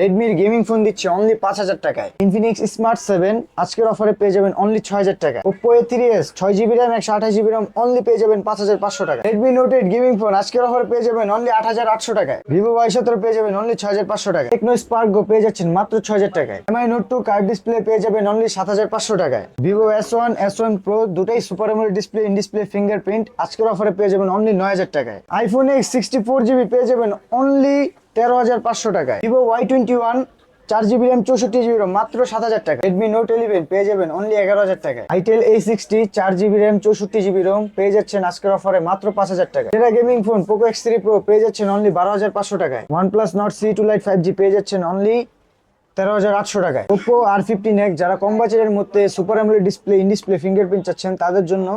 রেডমির gaming phone দিচ্ছে only পাঁচ হাজার টাকায়। ইনফিনিক্স স্মার্ট সেভেন আজকের অফারে পেয়ে যাবেন অনলি ছয় হাজার টাকা। ওপো এ থ্রি এস ছয় জিবি র্যাম একশো আঠাশ জিবি র্যাম অনলি পেয়ে যাবেন পাঁচ হাজার পাঁচশো টাকা Redmi note eight gaming phone আজকের অফারে পেয়ে যাবেন অনলি আট হাজার আটশো টাকায়। ভিভো ওয়াই সতেরো পেয়ে যাবেন অনলি ছয় হাজার পাঁচশো টাকা টেকনো স্পার্ক গো পেয়ে যাচ্ছেন মাত্র ছয় হাজার টাকায়। MI note two curved display পেয়ে যাবেন অনলি সাত হাজার পাঁচশো টাকায়। Vivo S one S one pro দুটাই super AMOLED display in display fingerprint আজকের অফারে পেয়ে যাবেন অনলি নয় হাজার টাকায়। IPhone X sixty four GB পেয়ে যাবেন অনলি তেরো হাজার পাঁচশো টাকায়। ভিভো ওয়াই টোয়েন্টি ওয়ান, চার জিবি র্যাম, চৌষট্টি জিবি র্যাম, মাত্র সাত হাজার টাকা রেডমি নোট ইলেভেন পেয়ে যাবেন অনলি এগারো হাজার টাকা আইটেল এই সিক্সটি চার জিবি র্যাম, চৌষট্টি জিবি রোম পেয়ে যাচ্ছেন আজকের অফারে মাত্র পাঁচ হাজার টাকা সেরা gaming phone Poco X three pro পেয়ে যাচ্ছেন অনলি বারো হাজার পাঁচশো টাকায়। OnePlus Nord C two lite five G পেয়ে যাচ্ছেন অনলি তেরো হাজার আটশো টাকায়। ওপো আর ফিফটিন এক্স যারা কম বাজেটের মধ্যে super AMOLED display in display fingerprint চাচ্ছেন, তাদের জন্য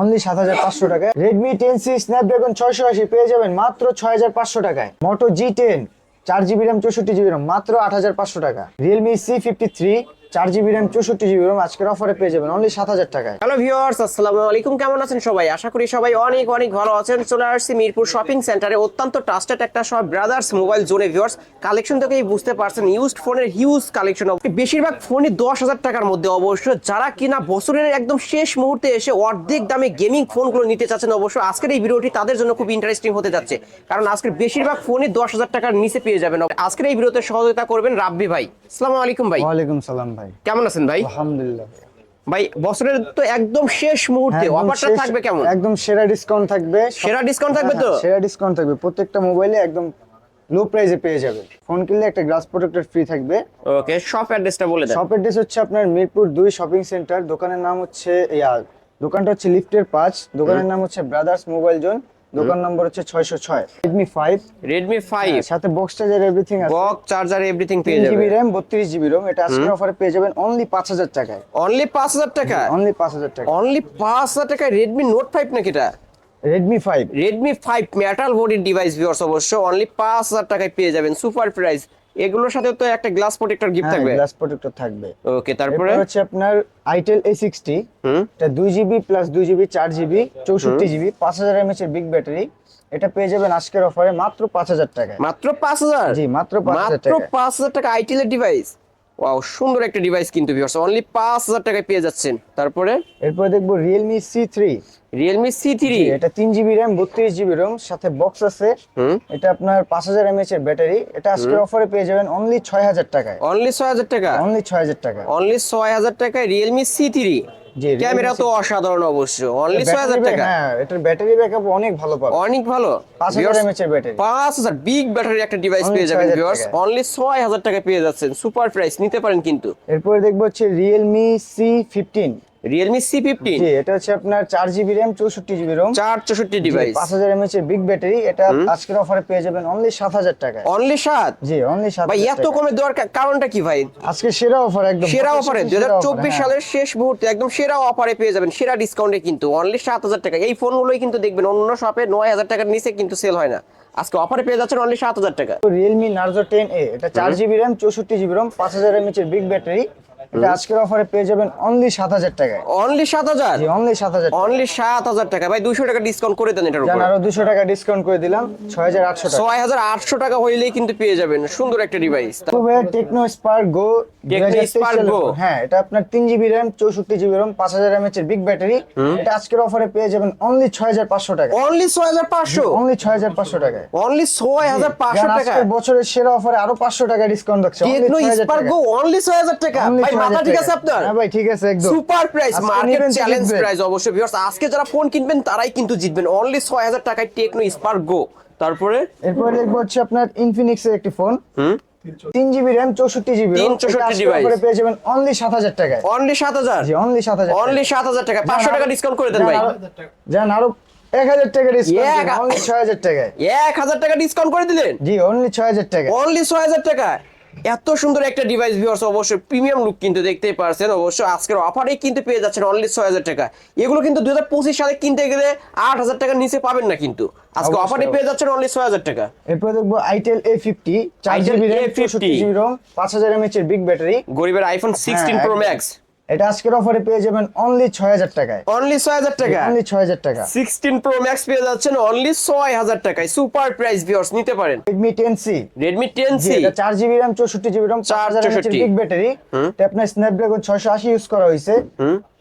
অনলি সাত হাজার পাঁচশো টাকায়। রেডমি টেন সি স্ন্যাপড্রাগন ছয়শো আশি পেয়ে যাবেন মাত্র ছয় হাজার পাঁচশো টাকায়। মোটো জি টেন চার জিবি র্যাম চৌষট্টি জিবি র্যাম মাত্র আট হাজার পাঁচশো টাকা। রিয়েলমি সি ফিফটি থ্রি চার জিবি র্যাম চৌষট্টি জিবি র্যাম আজকের অফারে পেয়ে যাবেন অনলি সাত হাজার টাকায়। হ্যালো ভিউয়ার্স আসসালামু আলাইকুম। কেমন আছেন সবাই? আশা করি সবাই অনেক অনেক ভালো আছেন। চলে আসছি মিরপুর শপিং সেন্টারে অত্যন্ত ট্রাস্টেড একটা শপ ব্রাদার্স মোবাইল জোনে ভিউয়ার্স কালেকশন থেকেই বুঝতে পারছেন ইউজড ফোনের হিউজ কালেকশন বেশিরভাগ ফোনই দশ হাজার টাকার মধ্যে অবশ্য। যারা কিনা বছরের একদম শেষ মুহূর্তে এসে অর্ধেক দামে গেমিং ফোনগুলো নিতে চাচ্ছেন অবশ্য আজকের এই ভিডিওটি তাদের জন্য খুব ইন্টারেস্টিং হতে যাচ্ছে। কারণ আজকের বেশিরভাগ ফোনই দশ হাজার টাকার নিচে পেয়ে যাবেন। আজকের এই ভিডিওতে সহযোগিতা করবেন রাব্বি ভাই। আসসালামু আলাইকুম ভাই। ওয়ালাইকুম সালাম ভাই। কেমন আছেন ভাই? আলহামদুলিল্লাহ। ভাই বছরের তো একদম শেষ মুহূর্তে অফারটা থাকবে কেমন? একদম সেরা ডিসকাউন্ট থাকবে। সেরা discount থাকবে হ্যাঁ, তো? হ্যাঁ, সেরা ডিসকাউন্ট থাকবে। প্রত্যেকটা মোবাইলে একদম লো প্রাইসে পেয়ে যাবে। ফোন কিনলে একটা গ্লাস প্রোটেক্টর ফ্রি থাকবে। ওকে শপ অ্যাড্রেসটা বলে দেন। শপ অ্যাড্রেস হচ্ছে আপনার মিরপুর দুই শপিং সেন্টার দোকানের নাম হচ্ছে ইয়া দোকানটা হচ্ছে লিফটের পাঁচ দোকানের নাম হচ্ছে ব্রাদার্স মোবাইল জোন দোকান নম্বর হচ্ছে 606 Redmi 5 Redmi 5 সাথে বক্স চার্জার এভরিথিং আছে। বক্স চার্জার এভরিথিং পেয়ে তিন জিবি যাবে। র্যাম বত্রিশ জিবি রোম এটা আজকের অফারে পেয়ে যাবেন অনলি পাঁচ হাজার টাকায়। অনলি পাঁচ হাজার টাকা? অনলি পাঁচ হাজার টাকা। অনলি পাঁচ হাজার টাকায় Redmi Note 5 নাকি এটা? Redmi 5 Redmi 5 মেটাল বডির ডিভাইস ভিউয়ার্স অবশ্য অনলি পাঁচ হাজার টাকায় পেয়ে যাবেন। সুপার প্রাইস এগুলোর সাথে তো একটা গ্লাস প্রোটেক্টর গিফট থাকবে। গ্লাস প্রোটেক্টর থাকবে। ওকে তারপরে? হচ্ছে আপনার আইটেল এ সিক্সটি হুম। এটা দুই জিবি প্লাস দুই জিবি চার জিবি চৌষট্টি জিবি পাঁচ হাজার এমএস এর বিগ ব্যাটারি এটা পেয়ে যাবেন আজকের অফারে মাত্র পাঁচ হাজার টাকায়। মাত্র পাঁচ হাজার? জি, মাত্র 5,000 মাত্র টাকায়। পাঁচ হাজার টাকা আইটেলের ডিভাইস ওয়াও সুন্দর একটা ডিভাইস কিন্তু ভিউয়ার্স অনলি পাঁচ হাজার টাকায় পেয়ে যাচ্ছেন। তারপরে? এরপর দেখব Realme C three Realme C three এটা তিন জিবি র্যাম বত্রিশ জিবি র্যাম সাথে বক্স আছে। এটা আপনার পাঁচ হাজার এমএচ এর ব্যাটারি। এটা আজকের অফারে পেয়ে যাবেন অনলি ছয় হাজার টাকায়। অনলি ছয় হাজার টাকা? অনলি ছয় হাজার টাকা। অনলি ছয় হাজার টাকায় Realme C three G, Realme camera তো অসাধারণ অবশ্য অনলি 6000 টাকা। হ্যাঁ, এটার ব্যাটারি ব্যাকআপ অনেক ভালো পাবে। অনেক ভালো। 5000 এমএএইচ এর ব্যাটারি। 5000 বিগ ব্যাটারি একটা ডিভাইস পেয়ে যাবেন ভিউয়ার্স অনলি 6000 টাকা। পেয়ে যাচ্ছেন। সুপার প্রাইস নিতে পারেন কিন্তু। এরপর দেখব হচ্ছে Realme C fifteen Realme C15 G এটা হচ্ছে আপনার 4 GB RAM 64 GB ROM 4 64 device 5000 mAh এর বিগ ব্যাটারি এটা আজকের অফারে পেয়ে যাবেন অনলি 7000 টাকায়। অনলি 7 জি অনলি 7 ভাই এত কমে দেওয়ার কারণটা কি ভাই? আজকে সেরা অফার একদম সেরা অফারে 2024 হ্যাঁ। সালের শেষ মুহূর্তে একদম সেরা অফারে পেয়ে যাবেন সেরা ডিসকাউন্টে কিন্তু অনলি 7000 টাকা এই ফোনগুলোই কিন্তু দেখবেন অন্য শপে 9000 টাকার নিচে কিন্তু সেল হয় না। আজকে অফারে পেয়ে যাচ্ছেন অনলি 7000 টাকা। Realme Narzo 10A এটা 4 GB RAM 64 GB ROM 5000 mAh এর বিগ ব্যাটারি এটা আজকের অফারে পেয়ে যাবেন অনলি সাত হাজার টাকায়। অনলি সাত হাজার? জি অনলি সাত হাজার অনলি সাত হাজার টাকা। ভাই দুশো টাকা ডিসকাউন্ট করে দেন এটার জান আরও দুশো টাকা ডিসকাউন্ট করে দিলাম ছয় হাজার আটশো টাকা। ছয় হাজার আটশো টাকা হইলেই কিন্তু পেয়ে যাবেন। সুন্দর একটা ডিভাইস টেকনো স্পার্ক গো। হ্যাঁ এটা আপনার তিন জিবি র্যাম চৌষট্টি জিবি রোম পাঁচ হাজার এমএচ এর বিগ ব্যাটারি এটা আজকের অফারে পেয়ে যাবেন অনলি ছয় হাজার পাঁচশো টাকা অনলি ছয় হাজার পাঁচশো? অনলি ছয় হাজার পাঁচশো টাকায়। অনলি ছয় হাজার পাঁচশো জান, টাকা আজকের বছরের সেরা অফারে আরও পাঁচশো টাকা ডিসকাউন্ট রাখছে টেকনো স্পার্ক টাকা। গো অনলি টাকা? ভাই 6,000 মাথা ঠিক আছে আপনার? হ্যাঁ ভাই ঠিক আছে একদম। সুপার প্রাইস আজকে মার্কেট চ্যালেঞ্জ প্রাইস অবশ্যই। ভিউয়ার্স আজকে যারা ফোন কিনবেন তারাই কিন্তু জিতবেন। অনলি ছয় হাজার টাকায় টেকনো স্পার্ক গো তারপরে? এরপরে দেখব হচ্ছে আপনার ইনফিনিক্স এর একটি ফোন হুম? তিন জিবি র্যাম চৌষট্টি জিবি তিন 64 device। পেয়ে যাবেন অনলি সাত হাজার টাকায়। অনলি সাত হাজার? জি অনলি সাত হাজার অনলি সাত হাজার টাকা পাঁচশো টাকা ডিসকাউন্ট করে দেন ভাই। জান আরও এক হাজার টাকা ডিসকাউন্ট অনলি ছয় হাজার টাকায়। এক হাজার টাকা ডিসকাউন্ট করে দিলেন? জি অনলি ছয় হাজার টাকা অনলি ছয় হাজার টাকা এত সুন্দর একটা ডিভাইস ভিউয়ার্স অবশ্যই প্রিমিয়াম লুক কিন্তু দেখতেই পারছেন। অবশ্যই আজকের অফারেই কিন্তু পেয়ে যাচ্ছেন অনলি ছয় হাজার টাকা। এগুলো কিন্তু দু হাজার পঁচিশ সালে কিনতে গেলে আট হাজার টাকার নিচে পাবেন না কিন্তু। আজকে অফারে পেয়ে যাচ্ছেন অনলি ছয় হাজার টাকা। এরপর দেখব আইটেল এ ফিফটি চার জিবি র্যাম A50 চৌষট্টি জিবি রোম পাঁচ হাজার এমএচ এর বিগ ব্যাটারি গরিবের আইফোন সিক্সটিন প্রো ম্যাক্স এটা আজকের অফারে পেয়ে যাবেন অনলি ছয় হাজার টাকায়। অনলি ছয় হাজার টাকা? অনলি ছয় হাজার টাকা। সিক্সটিন প্রো ম্যাক্স পেয়ে যাচ্ছেন অনলি ছয় হাজার টাকায়। সুপার প্রাইস ভিউয়ার্স নিতে পারেন। Redmi ten C Redmi ten C এটা চার জিবি র্যাম চৌষট্টি জিবি র্যাম চার হাজার 464 ব্যাটারি এটা আপনার ছয়শো আশি ইউজ করা হয়েছে।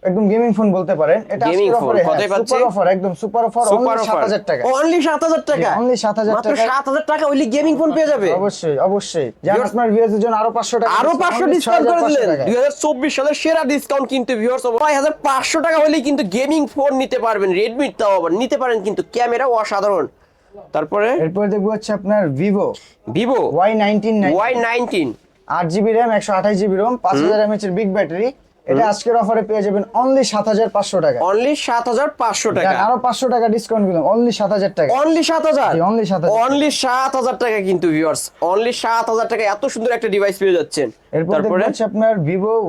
একদম গেমিং ফোন বলতে পারেন। এটা আজকের phone, অফারে কতই পাচ্ছি? সুপার অফার একদম সুপার অফার সুপার সাত অফার হাজার টাকা। অনলি সাত হাজার টাকা? only 7,000 মাত্র টাকায়। সাত হাজার টাকা ওইলি গেমিং ফোন পেয়ে যাবে? অবশ্যই অবশ্যই। Viewers- আপনার ভিউয়ারদের জন্য আরও পাঁচশো টাকা আরও discount, পাঁচশো only ডিসকাউন্ট করে দিলেন। টাকায়। দুই হাজার চব্বিশ সালের সেরা ডিসকাউন্ট কিন্তু ভিউয়ার্স ছয় হাজার পাঁচশো টাকা হলেই কিন্তু গেমিং ফোন নিতে পারবেন রেডমি তাও আবার। নিতে পারেন কিন্তু ক্যামেরা অসাধারণ। তারপরে? এরপর দেখব হচ্ছে আপনার Vivo Vivo Y nineteen Y nineteen আট জিবি র্যাম একশো আঠাশ জিবি রোম পাঁচ হাজার এমএচ এর বিগ ব্যাটারি এটা আজকের অফারে পেয়ে যাবেন অনলি সাত হাজার পাঁচশো টাকা। অনলি সাত হাজার পাঁচশো টাকা। আরও পাঁচশো টাকা ডিসকাউন্ট দিলাম অনলি সাত হাজার টাকা। অনলি সাত হাজার? জি, only 7,000 অনলি সাত হাজার টাকা কিন্তু ভিউয়ার্স অনলি সাত হাজার টাকা এত সুন্দর একটা ডিভাইস পেয়ে যাচ্ছেন। তারপরে? হচ্ছে আপনার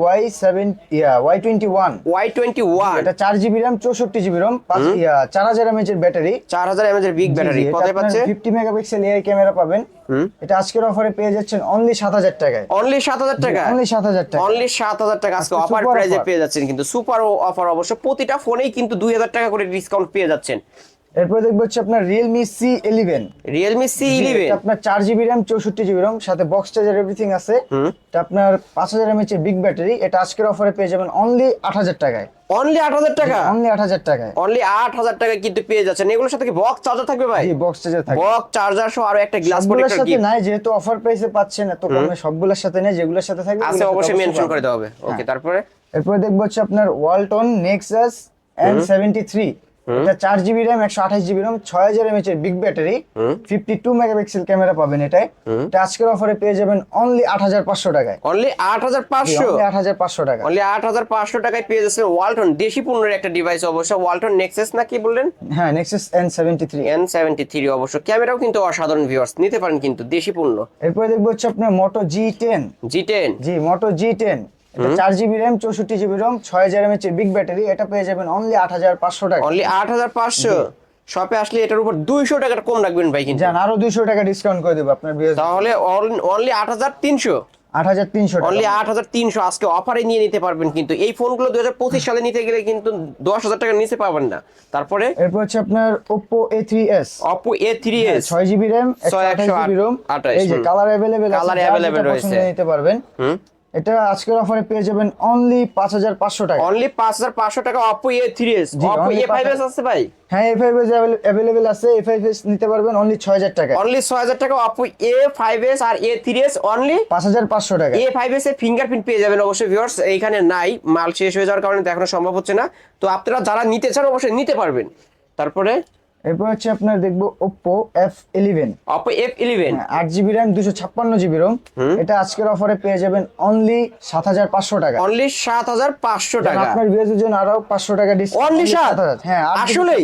ওয়াই সেভেন ইয়া Y twenty one Y twenty one এটা চার জিবি র্যাম চৌষট্টি জিবি রোম ইয়া চার হাজার এমএচ এর ব্যাটারি চার হাজার এমএচ এর বিগ ব্যাটারি কোথায় পাচ্ছে? ফিফটি মেগাপিক্সেল এআই ক্যামেরা পাবেন। এটা আজকের অফারে পেয়ে যাচ্ছেন অনলি সাত হাজার টাকায়। অনলি সাত হাজার টাকা? অনলি সাত হাজার টাকা। অনলি সাত হাজার টাকা। আজকে আজকে অফার super পেয়ে যাচ্ছেন কিন্তু সুপার অফার অবশ্য প্রতিটা ফোনেই কিন্তু দুই হাজার টাকা করে ডিসকাউন্ট পেয়ে যাচ্ছেন। এরপর দেখব হচ্ছে আপনার Realme C eleven Realme C eleven আপনার চার জিবি র্যাম চৌষট্টি জিবি রোম সাথে বক্স চার্জার এভরিথিং আছে। এটা আপনার পাঁচ হাজার এমএচ এর বিগ ব্যাটারি এটা আজকের অফারে পেয়ে যাবেন অনলি আট হাজার টাকায়। অনলি আট হাজার টাকা? অনলি আট হাজার টাকায়। অনলি আট হাজার টাকা কিন্তু পেয়ে যাচ্ছেন। এগুলোর সাথে কি বক্স চার্জার থাকবে ভাই? বক্স চার্জার থাকে বক্স চার্জার সহ আরও একটা গ্লাস প্রোটেক্টর সাথে নাই যেহেতু অফার প্রাইসে পাচ্ছেন এত কমে সবগুলোর সাথে নেই যেগুলোর সাথে থাকবে আছে অবশ্যই মেনশন। করে দেওয়া হবে। ওকে তারপরে? এরপরে দেখব হচ্ছে আপনার Walton Nexus N seventy three এটা চার জিবি র্যাম একশো আঠাশ জিবি র্যাম ছয় হাজার এমএচ এর big battery fifty two megapixel camera পাবেন এটাই এটা আজকের অফারে পেয়ে যাবেন অনলি আট হাজার পাঁচশো টাকায়। অনলি আট হাজার পাঁচশো? আট হাজার পাঁচশো টাকা। অনলি আট হাজার পাঁচশো টাকায় পেয়ে যাচ্ছেন ওয়ালটন দেশি পণ্যের একটা ডিভাইস অবশ্য ওয়ালটন নেক্সাস না কি বললেন? হ্যাঁ Nexus N seventy three N seventy three অবশ্য। ক্যামেরাও কিন্তু অসাধারণ ভিউয়ার্স নিতে পারেন কিন্তু দেশি পণ্য। এরপরে দেখব হচ্ছে আপনার Moto G ten G ten G Moto G ten এটা চার জিবি র্যাম চৌষট্টি জিবি রোম ছয় হাজার এমএচ এর বিগ ব্যাটারি এটা পেয়ে যাবেন অনলি আট হাজার পাঁচশো টাকা। অনলি আট হাজার পাঁচশো? শপে আসলে এটার উপর দুইশো টাকা কম রাখবেন ভাই কিন্তু। যান আরও দুইশো টাকা ডিসকাউন্ট করে দেবো আপনার বিএস তাহলে অনলি আট হাজার তিনশো? আট হাজার তিনশো অনলি টাকা আট হাজার তিনশো আজকে অফারে নিয়ে নিতে পারবেন কিন্তু। এই ফোনগুলো দুই হাজার পঁচিশ সালে নিতে গেলে কিন্তু দশ হাজার টাকা নিচে পাবেন না। তারপরে? এরপর হচ্ছে আপনার Oppo A three S Oppo A three S ছয় জিবি র্যাম ছয় আঠাশ একশো জিবি রোম আঠাশ, এই যে। কালার অ্যাভেলেবেল Colour available রয়েছে। নিতে পারবেন। এটা আজকের অফারে পেয়ে যাবেন অনলি পাঁচ হাজার পাঁচশো টাকা। অনলি পাঁচ হাজার পাঁচশো টাকা Oppo A three S Oppo A five S আছে ভাই? হ্যাঁ এ ফাইভ এস অ্যাভেলেবেল আছে। এ ফাইভ এস নিতে পারবেন অনলি ছয় হাজার টাকা। অনলি ছয় হাজার টাকা অপো এ ফাইভ এস আর এ থ্রি এস অনলি পাঁচ হাজার পাঁচশো টাকা। এ ফাইভ এস এর ফিঙ্গারপ্রিন্ট পেয়ে যাবেন অবশ্যই ভিউয়ার্স এইখানে নাই মাল শেষ হয়ে যাওয়ার কারণে দেখানো সম্ভব হচ্ছে না। তো আপনারা যারা নিতে চান অবশ্যই নিতে পারবেন। তারপরে এরপর হচ্ছে আপনার দেখব F eleven Oppo F eleven আট জিবি র্যাম দুশো ছাপ্পান্ন জিবি রোম এটা আজকের অফারে পেয়ে যাবেন অনলি সাত হাজার পাঁচশো টাকা। অনলি সাত হাজার পাঁচশো টাকা। আপনার বিএসের জন্য আরও পাঁচশো টাকা ডিসকাউন্ট অনলি সাত হ্যাঁ আসলে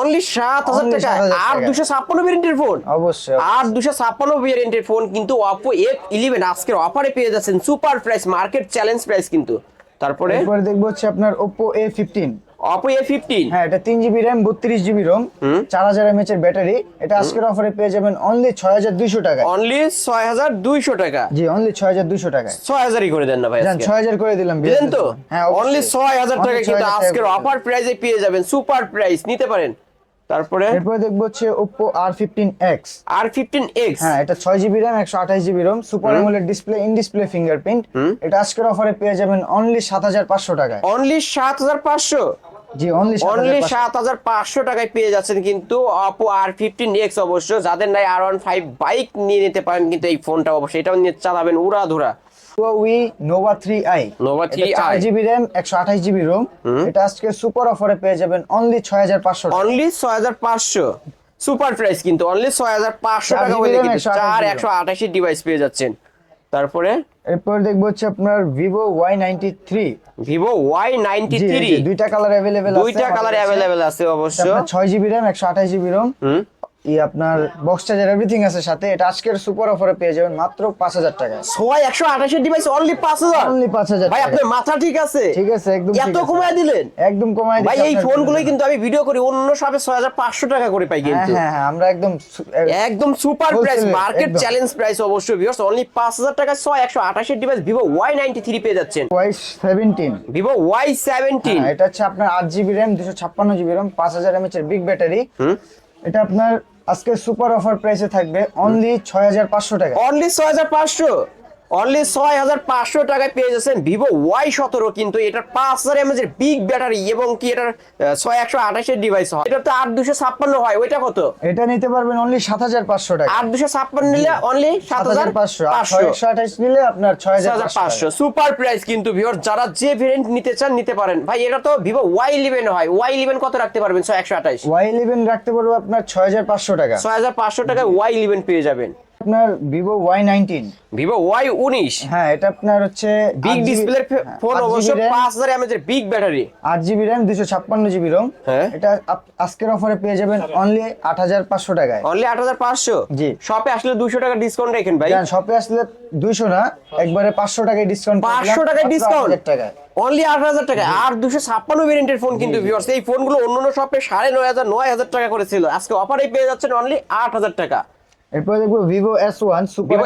অনলি সাত হাজার Only টাকা। আর। দুশো ছাপ্পান্ন ভেরিয়েন্টের ফোন অবশ্যই আর দুশো ছাপ্পান্ন ভেরিয়েন্টের ফোন কিন্তু এফ ইলেভেন আজকের অফারে পেয়ে যাচ্ছেন। Super price market challenge price কিন্তু। তারপরে? এরপরে দেখব হচ্ছে আপনার Oppo A fifteen Oppo A fifteen হ্যাঁ এটা তিন জিবি র্যাম বত্রিশ জিবি রোম চার হাজার এমএচ এর ব্যাটারি এটা আজকের অফারে পেয়ে যাবেন অনলি ছয় হাজার দুইশো টাকা অনলি ছয় হাজার দুইশো টাকা? জি অনলি ছয় হাজার দুইশো টাকা ছয় হাজারই করে দেন না ভাই ছয় হাজার করে দিলাম দিলেন তো? হ্যাঁ অনলি ছয় হাজার টাকা কিন্তু আজকের অফার প্রাইসে পেয়ে যাবেন সুপার প্রাইস নিতে পারেন। তারপরে? এরপরে দেখব হচ্ছে আর ফিফটিন এক্স হ্যাঁ এটা ছয় জিবি র্যাম একশো আঠাশ GB ROM super AMOLED display in display fingerprint এটা আজকের অফারে পেয়ে যাবেন অনলি সাত হাজার পাঁচশো টাকায়। অনলি সাত হাজার পাঁচশো? জি অনলি অনলি সাত হাজার পাঁচশো টাকায় পেয়ে যাচ্ছেন কিন্তু ফিফটিন এক্স অবশ্য। যাদের নাই আর ওয়ান ফাইভ বাইক নিয়ে নিতে পারেন কিন্তু এই ফোনটা অবশ্যই এটাও নিয়ে চালাবেন উড়া ধুরা Huawei Nova three i Nova 3i চার জিবি র্যাম একশো আঠাশ জিবি রোম এটা আজকে সুপার অফারে পেয়ে যাবেন অনলি ছয় হাজার পাঁচশো অনলি ছয় হাজার পাঁচশো। সুপার প্রাইস কিন্তু অনলি ছয় হাজার পাঁচশো চার টাকা GB হলে কিন্তু চার আঠাশি ডিভাইস পেয়ে যাচ্ছেন। তারপরে? এরপর দেখব হচ্ছে আপনার Vivo Y ninety three Vivo Y ninety three দুইটা কালার অ্যাভেলেবেল দুইটা কালার অ্যাভেলেবেল আছে অবশ্য। ছয় জিবি র্যাম একশো আঠাশ জিবি রোম ই আপনার বক্স চার্জার এভরিথিং আছে সাথে। এটা আজকের সুপার অফারে পেয়ে যাবেন মাত্র পাঁচ হাজার টাকায় ছয় একশো আঠাশের ডিভাইস অনলি পাঁচ হাজার? অনলি পাঁচ হাজার ভাই টাকা। আপনার মাথা ঠিক আছে? ঠিক আছে একদম এত কমায় দিলেন? একদম কমাই ভাই এই ফোনগুলোই কিন্তু আমি ভিডিও করি অন্য শপে ছয় হাজার পাঁচশো টাকা করে পাই হ্যাঁ কিন্তু। হ্যাঁ হ্যাঁ আমরা একদম একদম super price market challenge price অবশ্যই ভিউয়ার্স অনলি পাঁচ হাজার টাকা ছয় একশো আঠাশের device Vivo Y ninety three পেয়ে যাচ্ছেন। Y seventeen Vivo Y seventeen এটা হচ্ছে আপনার আট জিবি র্যাম দুশো ছাপ্পান্ন জিবি র্যাম পাঁচ হাজার এমএচ এর বিগ ব্যাটারি এটা আপনার আজকে সুপার অফার প্রাইসে থাকবে অনলি ছয় হাজার পাঁচশো টাকা। অনলি ছয় হাজার পাঁচশো? অনলি ছয় হাজার পাঁচশো টাকায় পেয়ে যাচ্ছেন ভিভো ওয়াই সতেরো কিন্তু এটার পাঁচ হাজার এমএচ এর বিগ ব্যাটারি এবং কি এটার ছয় একশো আঠাশের ডিভাইস হয়। এটা তো আট দুশো ছাপ্পান্ন হয় ওইটা কত? এটা নিতে পারবেন অনলি সাত হাজার পাঁচশো টাকা আট দুশো ছাপ্পান্ন নিলে অনলি সাত হাজার পাঁচশো। একশো আঠাশ নিলে আপনার ছয় হাজার পাঁচশো সুপার প্রাইস কিন্তু ভিউয়ার যারা যে ভেরিয়েন্ট নিতে চান নিতে পারেন। ভাই এটা তো ভিভো ওয়াই ইলেভেন হয়। ওয়াই ইলেভেন কত রাখতে পারবেন? ছয় একশো আঠাশ? ওয়াই ইলেভেন রাখতে পারব আপনার ছয় হাজার পাঁচশো টাকা। ছয় হাজার পাঁচশো টাকায় ওয়াই ইলেভেন পেয়ে যাবেন। আপনার Vivo Y nineteen Vivo Y উনিশ। হ্যাঁ এটা আপনার হচ্ছে বিগ ডিসপ্লের ফোন অবশ্য পাঁচ হাজার এমএচ এর বিগ ব্যাটারি আট জিবি র্যাম দুশো ছাপ্পান্ন জিবি রোম হ্যাঁ। এটা আজকের অফারে পেয়ে যাবেন অনলি আট হাজার পাঁচশো টাকায়। অনলি আট হাজার পাঁচশো? জি। শপে আসলে দুশো টাকা ডিসকাউন্ট রাখেন ভাই। শপে আসলে দুইশো না একবারে পাঁচশো টাকায় ডিসকাউন্ট পাঁচশো টাকায় ডিসকাউন্ট টাকায়। অনলি আট হাজার টাকা আর দুশো ছাপ্পান্ন ভেরিয়েন্টের ফোন কিন্তু ভিউয়ার্স এই ফোনগুলো অন্য অন্য শপে সাড়ে নয় হাজার নয় হাজার টাকা করেছিল আজকে অফারে পেয়ে যাচ্ছেন অনলি আট হাজার টাকা। এরপর দেখব Vivo S one super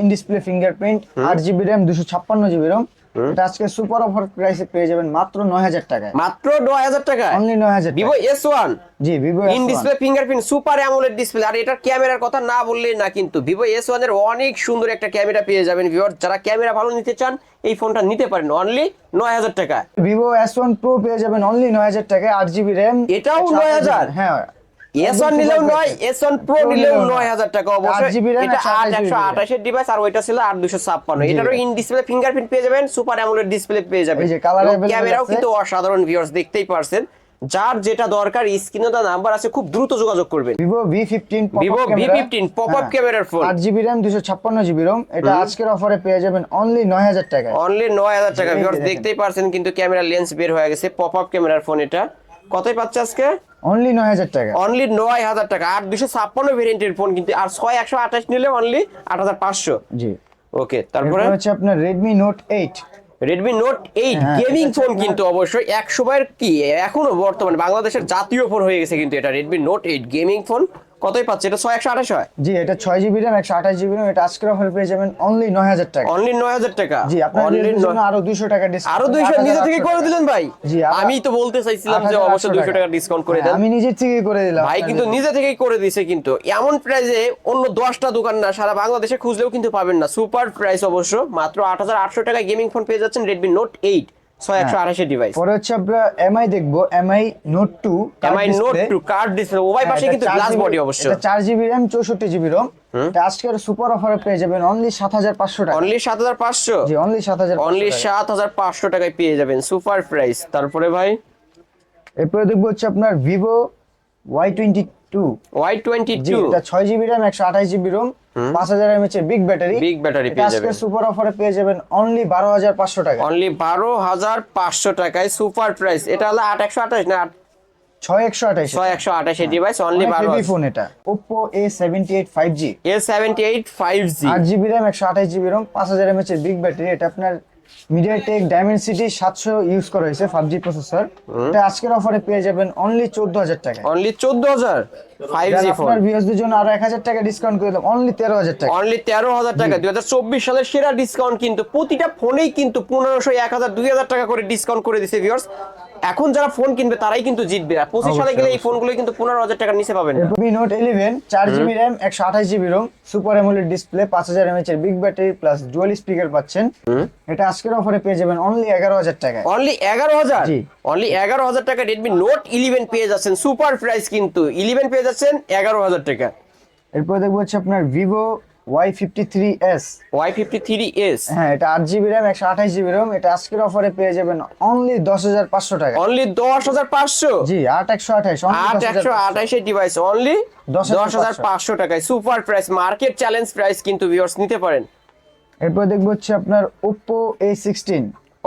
in display fingerprint আট জিবি র্যাম দুশো ছাপ্পান্ন জিবি রোম এটা আজকে সুপার অফার প্রাইসে পেয়ে যাবেন মাত্র নয় হাজার টাকায়। মাত্র নয় হাজার টাকা অনলি নয় হাজার Vivo S one G Vivo in display fingerprint super AMOLED display আর এটার ক্যামেরার কথা না বললেই না কিন্তু ভিভো এস ওয়ানের অনেক সুন্দর একটা ক্যামেরা পেয়ে যাবেন ভিউয়ার যারা ক্যামেরা ভালো নিতে চান এই ফোনটা নিতে পারেন অনলি নয় হাজার টাকা ভিভো এস ওয়ান প্রো পেয়ে যাবেন অনলি নয় হাজার টাকায় আট জিবি র্যাম এটাও 9,000? হ্যাঁ। এস ওয়ান নিলেও নয় এস ওয়ান প্রো নিলেও নয় হাজার টাকা অবশ্যই এটা আট একশো আঠাশের ডিভাইস আর ওইটা ছিল আট দুশো ছাপ্পান্ন এটারও ইন ডিসপ্লে ফিঙ্গারপ্রিন্ট পেয়ে যাবেন সুপার অ্যামোলেড ডিসপ্লে পেয়ে যাবেন ক্যামেরাও কিন্তু অসাধারণ ভিউয়ার্স দেখতেই পারছেন যার যেটা দরকার স্ক্রিনে তার নাম্বার আছে খুব দ্রুত যোগাযোগ করবেন Vivo V fifteen Vivo V15 pop-up ক্যামেরার ফোন। হ্যাঁ। আট জিবি র্যাম দুশো ছাপ্পান্ন জিবি রোম এটা আজকের অফারে পেয়ে যাবেন অনলি নয় হাজার টাকায় অনলি নয় হাজার টাকা ভিউয়ার্স দেখতেই পারছেন কিন্তু ক্যামেরা লেন্স বের হয়ে গেছে পপ আপ ক্যামেরার ফোন এটা কতই পাচ্ছে আজকে অনলি নয় হাজার টাকা। অনলি নয় হাজার টাকা। আর দুশো ছাপ্পান্ন ভেরিয়েন্টের ফোন কিন্তু আর ছয় একশো আঠাশ নিলে অনলি আট হাজার পাঁচশো। জি। ওকে তারপরে? হচ্ছে আপনার Redmi Note eight Redmi Note eight gaming phone কিন্তু অবশ্যই এক সময়ের কি এখনও বর্তমানে বাংলাদেশের জাতীয় ফোন হয়ে গেছে কিন্তু এটা Redmi Note eight gaming phone কতই পাচ্ছে? এটা ছয় একশো আঠাশ হয়? জি এটা ছয় জিবি র্যাম একশো আঠাশ জিবি র্যাম এটা আজকের অফারে পেয়ে যাবেন অনলি নয় হাজার টাকা। অনলি নয় হাজার টাকা? জি আপনার আরও দুইশো টাকা ডিসকাউন্ট আরও দুইশো? নিজে থেকে করে দিলেন ভাই? জি, আমি তো বলতে চাইছিলাম যে অবশ্যই দুইশো টাকা ডিসকাউন্ট করে দেন। আমি নিজের থেকেই করে দিলাম। ভাই কিন্তু নিজে থেকেই করে দিছে কিন্তু। এমন প্রাইসে অন্য দশটা দোকান না সারা বাংলাদেশে খুঁজলেও কিন্তু পাবেন না। সুপার প্রাইস অবশ্য। মাত্র আট হাজার আটশো টাকায় গেমিং ফোন পেয়ে যাচ্ছেন রেডমি নোট এইট ডিভাইস পরে হচ্ছে আমরা এমআই দেখব Mi Note two Mi Note two curved display Y হ্যাঁ, পাশে কিন্তু গ্লাস বডি অবশ্য। চার জিবি র্যাম চৌষট্টি জিবি রোম আজকের সুপার অফারে পেয়ে যাবেন অনলি সাত হাজার পাঁচশো টাকা অনলি সাত হাজার পাঁচশো? জি অনলি সাত হাজার অনলি সাত হাজার পাঁচশো টাকায় পেয়ে যাবেন সুপার প্রাইস তারপরে ভাই? এরপরে দেখব হচ্ছে আপনার Vivo Y twenty two Y twenty two ছয় জিবি র্যাম একশো আঠাশ জিবি রোম পাঁচ হাজার এমএচ এর বিগ ব্যাটারি বিগ ব্যাটারি পেয়ে যাবেন। সুপার অফারে পেয়ে যাবেন অনলি বারো হাজার পাঁচশো টাকা। অনলি বারো হাজার পাঁচশো টাকায় সুপার প্রাইস এটা হলো আট একশো আঠাশ না ছয় একশো আঠাশ। ছয় একশো আঠাশ ডিভাইস অনলি বারো ফোন এটা। Oppo A seventy eight five G A seventy eight five G আট জিবি র্যাম একশো আঠাশ জিবি রোম পাঁচ হাজার এমএচ এর বিগ ব্যাটারি এটা আপনার মিডিয়াটেক ডায়মেন্সিটি সাতশো ইউজ করা হয়েছে ফাইভ জি প্রসেসর এটা আজকের অফারে পেয়ে যাবেন অনলি চোদ্দ হাজার টাকা অনলি চোদ্দ হাজার ফাইভ জি ফোন আপনার ভিউয়ারদের জন্য আরও এক হাজার টাকা ডিসকাউন্ট করে দিলাম অনলি তেরো হাজার টাকা। অনলি তেরো হাজার টাকা। দুই হাজার চব্বিশ সালের সেরা ডিসকাউন্ট কিন্তু প্রতিটা ফোনেই কিন্তু পনেরোশো এক হাজার দুই হাজার টাকা করে ডিসকাউন্ট করে দিচ্ছে ভিউয়ার্স এখন যারা ফোন কিনবে তারাই কিন্তু জিতবে। আর পঁচিশ সালে গেলে এই ফোনগুলো কিন্তু পনেরো হাজার টাকার নিচে পাবেন না। রেডমি নোট ইলেভেন চার জিবি র্যাম একশো আঠাশ GB ROM super AMOLED display পাঁচ হাজার এমএচ এর big battery plus dual speaker পাচ্ছেন। এটা আজকের অফারে পেয়ে যাবেন অনলি এগারো হাজার টাকায়। অনলি এগারো হাজার? জি। অনলি এগারো হাজার টাকা রেডমি নোট ইলেভেন পেয়ে যাচ্ছেন। সুপার প্রাইস কিন্তু। ইলেভেন পেয়ে যাচ্ছেন এগারো হাজার টাকা। এরপর দেখব হচ্ছে আপনার ভিভো Y53s Y53s হ্যাঁ এটা আট জিবি রাম একশো আঠাশ জিবি RAM এটা আজকের অফারে পেয়ে যাবেন অনলি 10500 টাকা। অনলি 10500 জি আট 8128 8128 এর ডিভাইস অনলি 10500 টাকায়। Super price market challenge price কিন্তু ভিউয়ার্স নিতে পারেন। এরপর দেখব হচ্ছে আপনার Oppo A sixteen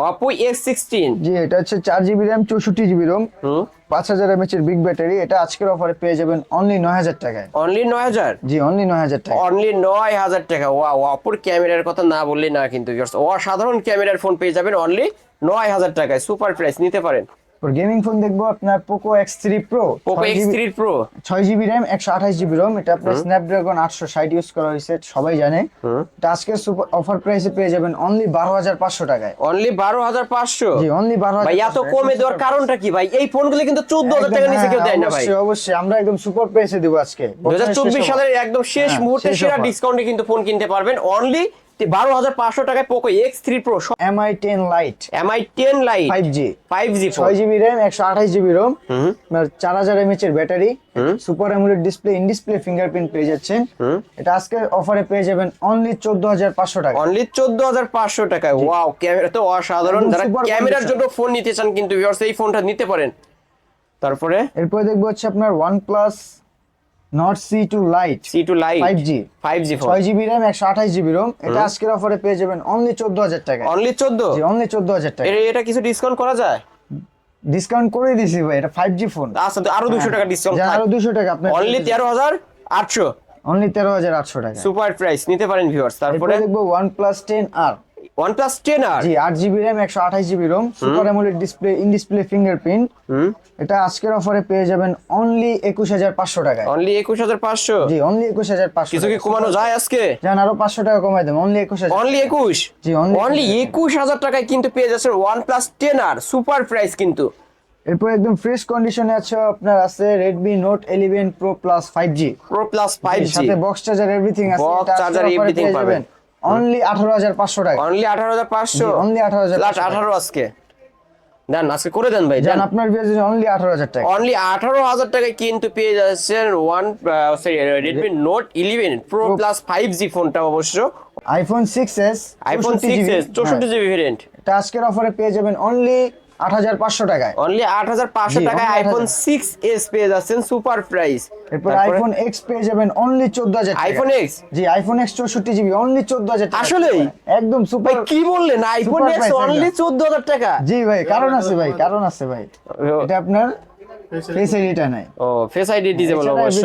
Oppo A16 G এটা হচ্ছে 4GB RAM 64GB ROM হুম। 5000 mAh এর বিগ ব্যাটারি এটা আজকের অফারে পেয়ে যাবেন অনলি 9000 টাকায়। অনলি 9000 জি অনলি 9000 টাকা অনলি 9000 টাকা। ওয়াও অপর ক্যামেরার কথা না বললেই না কিন্তু অসাধারণ ক্যামেরার ফোন পেয়ে যাবেন অনলি 9000 টাকায়। সুপার প্রাইস নিতে পারেন। গেমিং ফোন দেখব আপনার Poco X three Pro Poco X three Pro ছয় জিবি র্যাম একশো আঠাশ জিবি রোম এটা আপনার স্ন্যাপড্রাগন আটশো ষাট ইউজ করা হয়েছে সবাই জানে। এটা আজকের সুপার অফার প্রাইসে পেয়ে যাবেন অনলি বারো হাজার পাঁচশো টাকায়। অনলি বারো হাজার পাঁচশো? জি অনলি বারো ভাই এত কমে দেওয়ার কারণটা কি ভাই? এই ফোনগুলো কিন্তু চোদ্দ হাজার টাকা নিচে কেউ দেয় না ভাই। হ্যাঁ, অবশ্যই। আমরা একদম সুপার প্রাইসে দেবো আজকে। দু হাজার চব্বিশ সালের একদম শেষ হ্যাঁ, মুহূর্তে সেরা ডিসকাউন্টে কিন্তু ফোন কিনতে পারবেন। অনলি বারো হাজার পাঁচশো টাকায় Poco X three Pro Mi ten Lite Mi ten Lite five G five G ছয় জিবি র্যাম একশো আঠাশ জিবি রোম চার হাজার এমএচ এর battery. Super AMOLED display in display fingerprint পেয়ে যাচ্ছেন। এটা আজকের অফারে পেয়ে যাবেন অনলি চোদ্দ হাজার পাঁচশো টাকা। অনলি চোদ্দ হাজার পাঁচশো টাকায় ওয়াও ক্যামেরা তো অসাধারণ। যারা ক্যামেরার জন্য ফোন নিতে চান কিন্তু এই ফোনটা নিতে পারেন। তারপরে? এরপরে দেখব হচ্ছে আপনার OnePlus Nord C two Lite C two Lite 5G five G phone ছয় জিবি র্যাম একশো আঠাশ জিবি রোম এটা আজকের অফারে পেয়ে যাবেন অনলি চোদ্দ হাজার টাকা অনলি চোদ্দ? জি অনলি চোদ্দ হাজার টাকা এটা কিছু ডিসকাউন্ট করা যায়? ডিসকাউন্ট করে দিছি ভাই এটা ফাইভ জি ফোন আচ্ছা আরও দুশো টাকা ডিসকাউন্ট আরও দুশো টাকা আপনার অনলি তেরো হাজার আটশো? অনলি তেরো হাজার আটশো টাকা সুপার প্রাইস নিতে পারেন ভিউয়ার্স তারপরে? দেখব OnePlus ten R ten R? G আট জিবি র্যাম একশো আঠাশ GB ROM super AMOLED display in display fingerprint এটা আজকের অফারে পেয়ে যাবেন অনলি একুশ হাজার পাঁচশো টাকায়। অনলি একুশ হাজার পাঁচশো? জি অনলি একুশ হাজার পাঁচশো কিছু কি কমানো যায় আজকে? যান আরও পাঁচশো টাকা কমাই দেন অনলি একুশ হাজার। অনলি একুশ? জি, only অনলি একুশ হাজার টাকায় কিন্তু পেয়ে plus ten R super price কিন্তু। এরপর একদম ফ্রেশ কন্ডিশনে আছে আপনার আছে Redmi Note eleven Pro Plus five G Pro Plus five G সাথে বক্স চার্জার এভরিথিং আছে Box charger, everything পাবেন। অনলি আঠারো হাজার পাঁচশো টাকা। অনলি আঠারো হাজার পাঁচশো? অনলি আঠারো হাজার লাস্ট আঠারো আজকে। দেন আজকে করে দেন ভাই দেন আপনার বিয়ে অনলি আঠারো হাজার টাকা। অনলি আঠারো হাজার টাকায় কিন্তু পেয়ে যাচ্ছেন one sorry Redmi Note eleven Pro Plus five G ফোনটা অবশ্য। IPhone six S iPhone six S চৌষট্টি জিবি ভেরিয়েন্ট এটা আজকের অফারে পেয়ে যাবেন অনলি আট হাজার পাঁচশো টাকায়। অনলি আট হাজার পাঁচশো জি, টাকায় আইফোন 8,000 সিক্স এস পেয়ে যাচ্ছেন সুপার প্রাইস এরপর আইফোন এক্স পেয়ে যাবেন অনলি চোদ্দ হাজার iPhone X G iPhone X চৌষট্টি জিবি অনলি চোদ্দ হাজার আসলেই? একদম সুপার কি বললেন? আইফোন price অনলি একদম। চোদ্দ হাজার টাকা? জি ভাই কারণ আছে ভাই কারণ আছে ভাই। এটা আপনার ফেস আইডিটা নাই। ও ফেস আইডি ডিজেবল অবশ্য।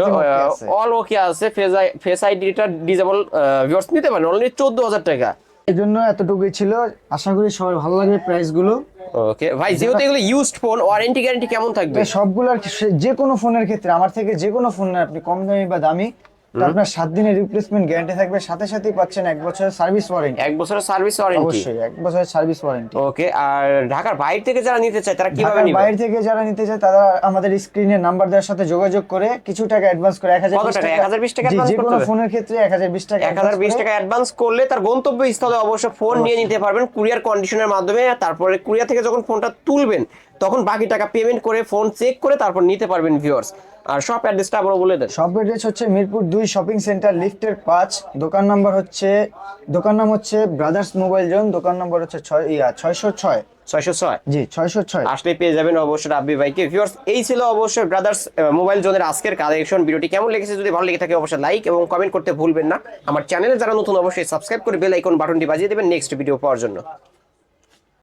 অল ওকে আছে। ফেস ফেস আইডিটা ডিজেবল ভিউয়ার্স নিতে পারেন। অনলি চোদ্দ হাজার টাকা। এই জন্য এতটুকুই ছিল। আশা করি সবার ভালো লাগবে প্রাইসগুলো। ওকে ভাই, যেহেতু এগুলো ইউজড ফোন ওয়ারেন্টি গ্যারান্টি কেমন থাকবে? সবগুলোর যে কোনো ফোনের ক্ষেত্রে, আমার থেকে যে কোনো ফোন আপনি, কম দামি বা দামি আপনার দিনের রিপ্লেসমেন্ট গ্যারান্টি থাকবে সাথে সাথেই পাচ্ছেন বছরের সার্ভিস ওয়ারেন্টি বছরের সার্ভিস ওয়ারেন্টি অবশ্যই বছরের সার্ভিস ওয়ারেন্টি ওকে আর ঢাকার বাইরে থেকে যারা নিতে চায় তারা কীভাবে ঢাকার নিবে? বাইরে থেকে যারা নিতে চায় তারা আমাদের স্ক্রিনে নাম্বার দেওয়ার সাথে যোগাযোগ করে কিছু টাকা অ্যাডভান্স করে টাকা? 1020 টাকা যে করতে হবে? ফোনের ক্ষেত্রে এক হাজার বিশ টাকা এক হাজার বিশ advance টাকা অ্যাডভান্স করলে তার গন্তব্য স্থলে অবশ্য ফোন নিয়ে নিতে পারবেন কুরিয়ার কন্ডিশনের মাধ্যমে। তারপরে কুরিয়ার থেকে যখন ফোনটা তুলবেন তখন বাকি টাকা পেমেন্ট করে ফোন চেক করে তারপর নিতে পারবেন ভিউয়ার্স আর সব অ্যাড্রেসটা আবারও বলে দেন। শপ অ্যাড্রেস হচ্ছে মিরপুর দুই শপিং সেন্টার লিফটের পাঁচ। দোকান নাম্বার হচ্ছে দোকান নাম হচ্ছে ব্রাদার্স মোবাইল জোন দোকান নাম্বার হচ্ছে ছয় ইয়া ছয়শো ছয়। ছয়শো ছয়? জি ছয়শো ছয়। আসলে পেয়ে যাবেন অবশ্যই রাব্বি ভাইকে। ভিউয়ার্স এই ছিল অবশ্যই ব্রাদার্স মোবাইল জোনের আজকের কালেকশন ভিডিওটি কেমন লেগেছে যদি ভালো লেগে থাকে অবশ্যই লাইক এবং কমেন্ট করতে ভুলবেন না। আমার চ্যানেলে যারা নতুন অবশ্যই সাবস্ক্রাইব করে বেল আইকন বাটনটি বাজিয়ে দেবেন নেক্সট ভিডিও পাওয়ার জন্য।